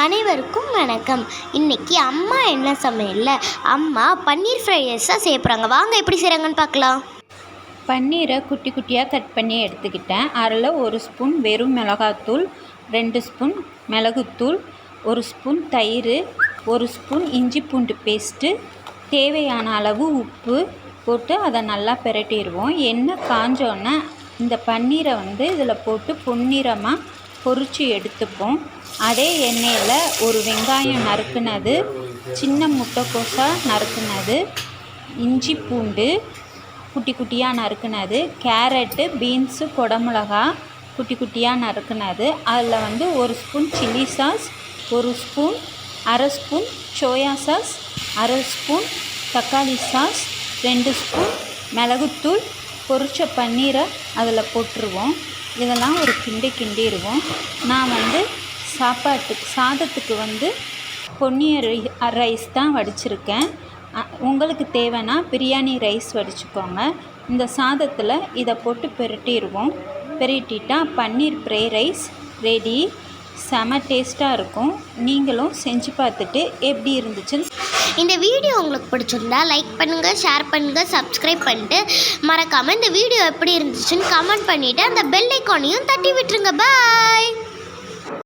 அனைவருக்கும் வணக்கம். இன்னைக்கு அம்மா என்ன சமையல்ல? அம்மா பன்னீர் ஃப்ரைட் ரைஸ் தான் வாங்க எப்படி செய்கிறாங்கன்னு பார்க்கலாம். பன்னீரை குட்டி குட்டியாக கட் பண்ணி எடுத்துக்கிட்டேன். அதில் ஒரு ஸ்பூன் வெறும் மிளகாத்தூள் ரெண்டு ஸ்பூன் மிளகுத்தூள் ஒரு ஸ்பூன் தயிர் ஒரு ஸ்பூன் இஞ்சி பூண்டு பேஸ்ட்டு தேவையான அளவு உப்பு போட்டு அதை நல்லா பிரட்டிடுவோம். எண்ணெய் காஞ்சோன்னே இந்த பன்னீரை வந்து இதில் போட்டு பொன்னிறமாக பொரித்து எடுத்துப்போம். அதே எண்ணெயில் ஒரு வெங்காயம் நறுக்குனது சின்ன முட்டைக்கோஸா நறுக்குனது இஞ்சி பூண்டு குட்டி குட்டியாக நறுக்குனது கேரட்டு பீன்ஸு குடமிளகா குட்டி குட்டியாக நறுக்குனது. அதில் வந்து ஒரு ஸ்பூன் சில்லி சாஸ் ஒரு ஸ்பூன் அரை ஸ்பூன் சோயா சாஸ் அரை ஸ்பூன் தக்காளி சாஸ் ரெண்டு ஸ்பூன் மிளகுத்தூள் பொரிச்ச பன்னீரை அதில் போட்டுருவோம். இதெல்லாம் ஒரு கிண்டி கிண்டிடுவோம். நான் வந்து சாப்பாட்டுக்கு சாதத்துக்கு வந்து பொன்னியர் ரைஸ் தான் வடிச்சிருக்கேன். உங்களுக்கு தேவைன்னா பிரியாணி ரைஸ் வடிச்சுக்கோங்க. இந்த சாதத்தில் இதை போட்டு பெரட்டிடுவோம். பெரட்டிட்டா பன்னீர் ஃப்ரை ரைஸ் ரெடி. செம டேஸ்ட்டாக இருக்கும். நீங்களும் செஞ்சு பார்த்துட்டு எப்படி இருந்துச்சுன்னு இந்த வீடியோ உங்களுக்கு பிடிச்சிருந்தா லைக் பண்ணுங்கள் ஷேர் பண்ணுங்கள் சப்ஸ்கிரைப் பண்ணிட்டு மறக்காமல் இந்த வீடியோ எப்படி இருந்துச்சுன்னு கமெண்ட் பண்ணிவிட்டு அந்த பெல் ஐக்கானையும் தட்டி விட்டுருங்க. பாய்